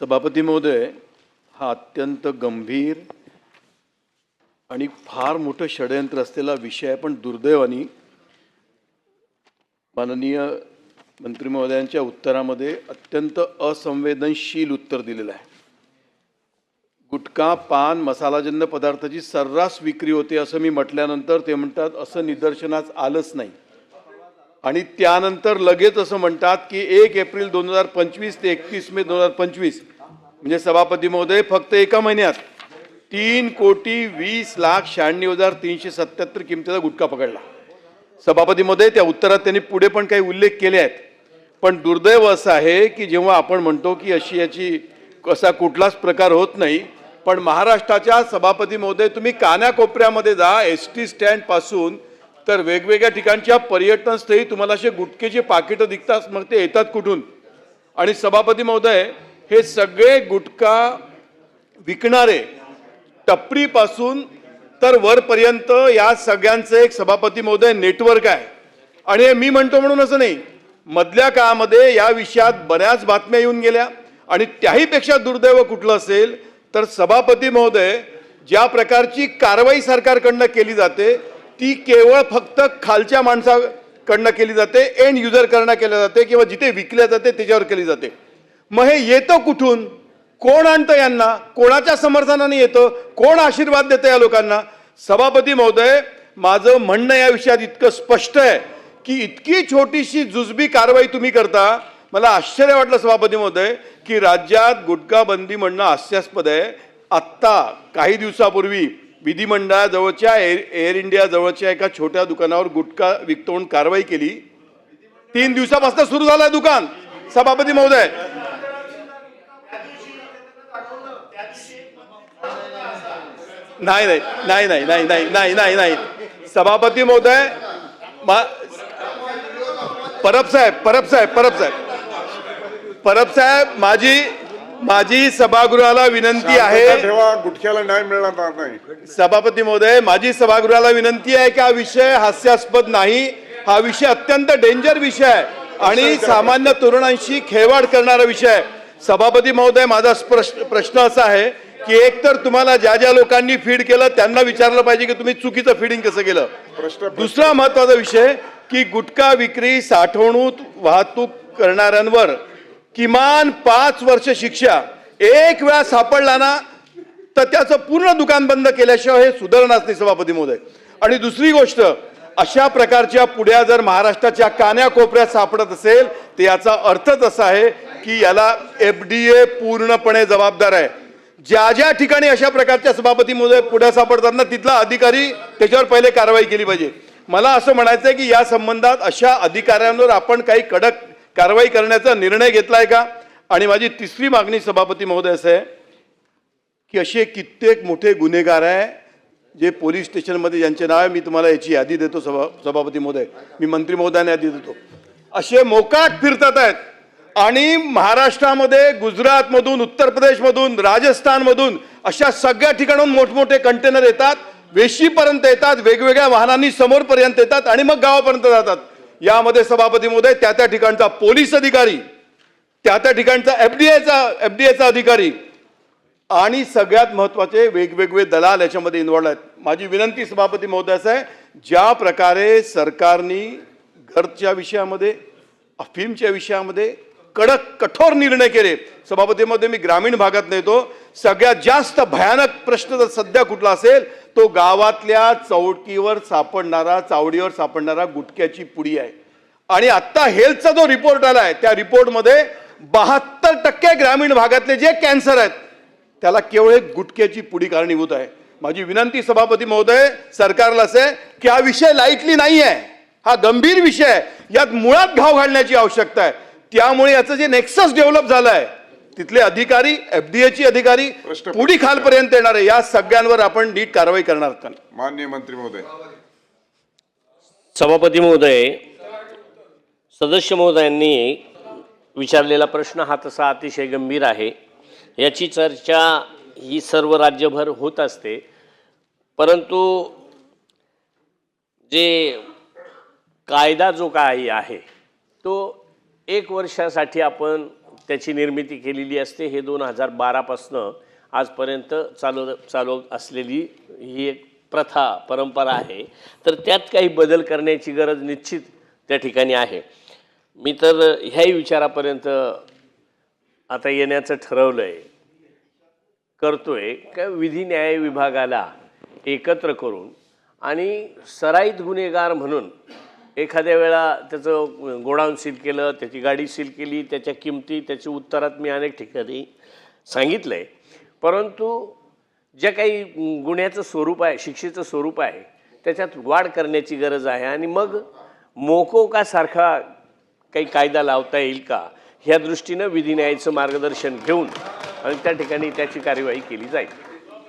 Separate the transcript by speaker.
Speaker 1: सभापती महोदय हा अत्यंत गंभीर आणि फार मोठं षडयंत्र असलेला विषय आहे पण दुर्दैवाने माननीय मंत्री महोदयांच्या उत्तरामध्ये अत्यंत असंवेदनशील उत्तर दिलेलं आहे. गुटखा पान मसालाजन्य पदार्थाची सर्रास विक्री होते असं मी म्हटल्यानंतर ते म्हणतात असं निदर्शनास आलंच नाही. आणि त्यानंतर लगेच असं म्हणतात की एक एप्रिल दोन हजार पंचवीस ते एकतीस मे दोन हजार पंचवीस म्हणजे सभापती महोदय फक्त एका महिन्यात तीन कोटी वीस लाख शहाण्णव हजार तीनशे सत्याहत्तर किमतीचा गुटखा पकडला. सभापती महोदय त्या उत्तरात त्यांनी पुढे पण काही उल्लेख केले आहेत. पण दुर्दैव असं आहे की जेव्हा आपण म्हणतो की अशी याची असा कुठलाच प्रकार होत नाही पण महाराष्ट्राच्या सभापती महोदय तुम्ही कानाकोपऱ्यामध्ये जा एस टी स्टँडपासून तर वेगवेगळ्या ठिकाणच्या पर्यटनस्थळी तुम्हाला असे गुटखेचे पाकिटं दिसतात मग ते येतात कुठून? आणि सभापती महोदय हे सगळे गुटखा विकणारे टपरीपासून तर वरपर्यंत या सगळ्यांचं एक सभापती महोदय नेटवर्क आहे. आणि हे मी म्हणतो म्हणून असं नाही मधल्या काळामध्ये या विषयात बऱ्याच बातम्या येऊन गेल्या. आणि त्याहीपेक्षा दुर्दैव कुठलं असेल तर सभापती महोदय ज्या प्रकारची कारवाई सरकारकडनं केली जाते ती केवळ फक्त खालच्या माणसाकडनं केली जाते एंड युजरकडनं केलं जाते किंवा जिथे विकल्या जाते त्याच्यावर केली जाते. मग हे येतं कुठून? कोण आणतं यांना? कोणाच्या समर्थनाने येतं? कोण आशीर्वाद देतं या लोकांना? सभापती महोदय माझं म्हणणं या विषयात इतकं स्पष्ट आहे की इतकी छोटीशी जुजबी कारवाई तुम्ही करता मला आश्चर्य वाटलं सभापती महोदय की राज्यात गुटखा बंदी म्हणणं हास्यास्पद आहे. आत्ता काही दिवसापूर्वी विधिमंडळाजवळच्या एअर एअर इंडिया जवळच्या एका छोट्या दुकानावर गुटखा विकतो म्हणून कारवाई केली. तीन दिवसापासून सुरू झालंय दुकान. सभापती महोदय. नाही नाही नाही नाही नाही नाही नाही नाही नाही. सभापती महोदय परब साहेब परब साहेब परब साहेब. परब साहेब माझी माझी सभागृहाला विनंती आहे.
Speaker 2: ठेवा गुटख्याला न्याय मिळणार नाही.
Speaker 1: सभापती महोदय माझी सभागृहाला विनंती आहे की हा विषय हास्यास्पद नाही. हा विषय अत्यंत डेंजर विषय आहे आणि सामान्य तरुणांशी खेळवाड करणारा विषय आहे. सभापती महोदय माझा प्रश्न प्रश्न असा आहे की एक तर तुम्हाला ज्या ज्या लोकांनी फीड केलं त्यांना विचारलं पाहिजे की तुम्ही चुकीचं फीडिंग कसं केलं. दुसरा महत्त्वाचा विषय की गुटखा विक्री साठवणूक वाहतूक करणाऱ्यांवर किमान पाच वर्ष शिक्षा एक वेळा सापडला ना तर त्याचं पूर्ण दुकान बंद केल्याशिवाय हे सुधारणाच नाही सभापती महोदय. आणि दुसरी गोष्ट अशा प्रकारच्या पुढ्या जर महाराष्ट्राच्या कान्याकोपऱ्यात सापडत असेल तर याचा अर्थच असा आहे की याला एफ डी ए पूर्णपणे जबाबदार आहे. ज्या ज्या ठिकाणी अशा प्रकारच्या सभापती महोदय पुढ्या सापडतात ना तिथला अधिकारी त्याच्यावर पहिले कारवाई केली पाहिजे. मला असं म्हणायचं आहे की या संबंधात अशा अधिकाऱ्यांवर आपण काही कडक कारवाई करण्याचा निर्णय घेतलाय का? आणि माझी तिसरी मागणी सभापती महोदय असं आहे की असे कित्येक मोठे गुन्हेगार आहे जे पोलीस स्टेशनमध्ये ज्यांचे नाव आहे मी तुम्हाला याची यादी देतो सभा सभापती महोदय. मी मंत्री महोदयांना यादी देतो. असे मोकाट फिरतात आहेत. आणि महाराष्ट्रामध्ये गुजरातमधून उत्तर प्रदेशमधून राजस्थानमधून अशा सगळ्या ठिकाणून मोठमोठे कंटेनर येतात वेशीपर्यंत येतात वेगवेगळ्या वाहनांनी समोरपर्यंत येतात आणि मग गावापर्यंत जातात. यामध्ये सभापती महोदय त्या त्या ठिकाणचा पोलीस अधिकारी त्या त्या ठिकाणचा एफ डी एचा एफ डी एचा अधिकारी आणि सगळ्यात महत्त्वाचे वेगवेगळे दलाल याच्यामध्ये इन्व्हॉल्ड आहेत. माझी विनंती सभापती महोदयाचं आहे ज्या प्रकारे सरकारने घरच्या विषयामध्ये अफीमच्या विषयामध्ये कडक कठोर निर्णय केले. सभापतीमध्ये मी ग्रामीण भागात नेतो. सगळ्यात जास्त भयानक प्रश्न जर सध्या कुठला असेल तो गावातल्या चौकीवर सापडणारा चावडीवर सापडणारा गुटख्याची पुडी आहे. आणि आत्ता हेल्थचा जो रिपोर्ट आला आहे त्या रिपोर्टमध्ये बहात्तर टक्के ग्रामीण भागातले जे कॅन्सर आहेत त्याला केवळ एक गुटख्याची पुडी कारणीभूत आहे. माझी विनंती सभापती महोदय सरकारला असे की हा विषय लाईटली नाही आहे हा गंभीर विषय आहे. यात मुळात घाव घालण्याची आवश्यकता आहे. त्यामुळे याचं जे नेक्सस डेव्हलप झालं आहे तिथले अधिकारी एफडीएची अधिकारी पुढी खालपर्यंत येणार आहे. या सगळ्यांवर आपण नीट कारवाई करणार का
Speaker 2: माननीय मंत्री महोदय.
Speaker 3: सभापती महोदय सदस्य महोदयांनी विचारलेला प्रश्न हा तसा अतिशय गंभीर आहे. याची चर्चा ही सर्व राज्यभर होत असते. परंतु जे कायदा जो काही आहे तो एक वर्षासाठी आपण त्याची निर्मिती केलेली असते. हे दोन हजार बारापासनं आजपर्यंत चालू चालू असलेली ही एक प्रथा परंपरा आहे. तर त्यात काही बदल करण्याची गरज निश्चित त्या ठिकाणी आहे. मी तर ह्याही विचारापर्यंत आता येण्याचं ठरवलं आहे करतोय. का विधी न्याय विभागाला एकत्र करून आणि सराईत गुन्हेगार म्हणून एखाद्या वेळा त्याचं गोडाऊन सील केलं त्याची गाडी सील केली त्याच्या किमती त्याची उत्तरात मी अनेक ठिकाणी सांगितलं आहे परंतु ज्या काही गुन्ह्याचं स्वरूप आहे शिक्षेचं स्वरूप आहे त्याच्यात वाढ करण्याची गरज आहे आणि मग मोकोकासारखा काही कायदा लावता येईल का ह्या दृष्टीनं विधी न्यायाचं मार्गदर्शन घेऊन आणि त्या ठिकाणी त्याची कार्यवाही केली जाईल.